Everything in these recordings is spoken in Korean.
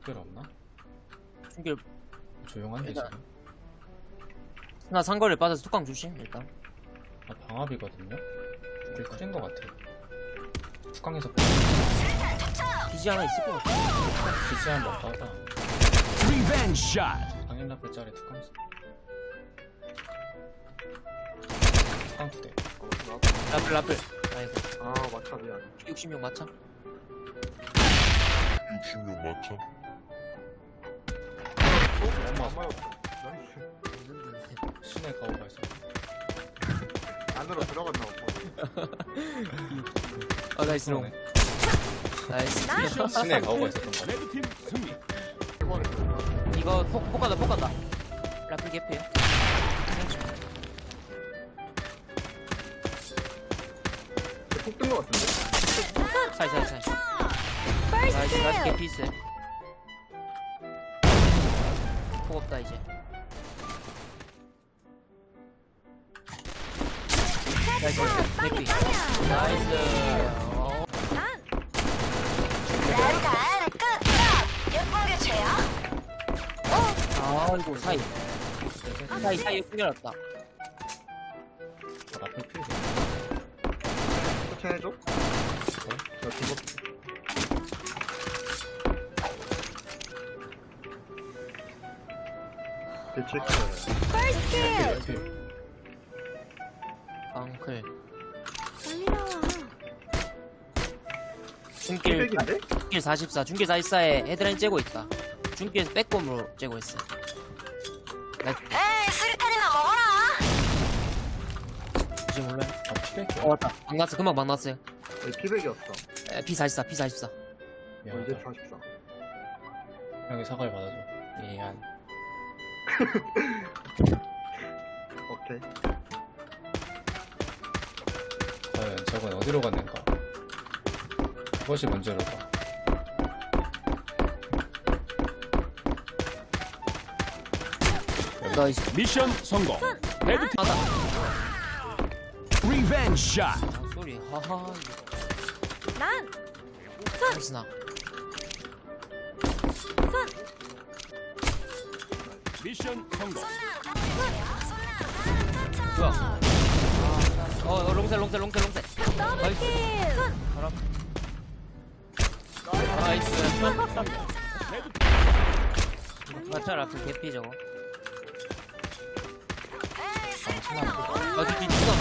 특별 없나? 중길 조용한데 일단- 지금? 나 상거리를 빠져서 뚜껑 조심 일단. 아 방압이거든요? 꽤 크린 것 같아 뚜껑에서 비지 하나 있을 것 같아. 기지 한번 빠다 Revenge shot. 방인 라플짜리 뚜껑에서 뚜껑 두대 라플 라플. 아이고. 아 맞다 미안. 66 맞춰 66 맞죠? 어? 안 맞았어 나이스 신의 가오가 있어 안으로 들어갔나 아 나이스 롱. 나이스 신의 가오가 있었던 거 레드팀 승리. 이거 폭, 폭 간다 폭 간다 라플 개피에요 폭뜬거 같은데? 사이 사이 사이 나이스 나이스 개피 있어 폭 없다 이제. 나이스. 개피 나이스. 어, 끝! 아이고 사이. 사이 사이 숨겨놨다. 아, 라플 필 터치해줘? 나 죽었어 대체크 필 앙클 달리나와. 중길 킬백인데? 중길 44 중길 44에 헤드라인 째고 있다. 중길 빼꼼으로 째고 있어. 나이스 에이, 수류탄이나 먹어라! 이제 몰라요? 아 피백이야? 어 왔다. 막 났어. 금방 막 났어요. 피백이었어. 에, P44 P44 어, 이제 미안하다 44 형이 사과를 받아줘. 미안 오케이. 과연 저건 어디로 갔는가? 그것이 문제로다 나이스. 미션 성공. 레드팀. 하다 리벤지 샷. 아 소리. 하하. 난! 나이스 나 미션 성공. 뭐야 어 어, 롱셀 롱셀 롱셀 롱셀. 나이스. 바람 나이스. 맞춰 라플 개피 저거. 어디 뒤치가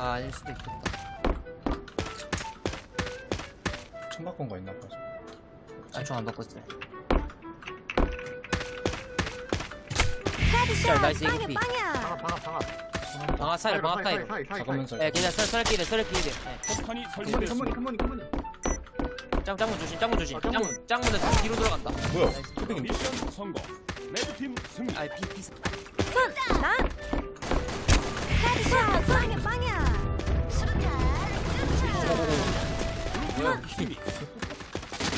아 아닐 수도 있겠다. 총 바꾼 거 있나 보죠? 아 총안 바꿨어요 자 나이스 개피 방아 방아 방아 방아 사이 방아 사이 사이 사이 작으면서 예 그냥 썰 썰끼리 썰끼리 폭탄이 컴머니 설치됐습니다. 컴머니 컴머니 짱 짱문 조심 짱문 조심 아, 짱문. 짱문 짱문에서 뒤로 들어간다 뭐야. 피백인데? 미션 성공. 레드팀 승리. 아이 피 피. 난! 헤드샷! 빵야, 빵야! 블루 팀이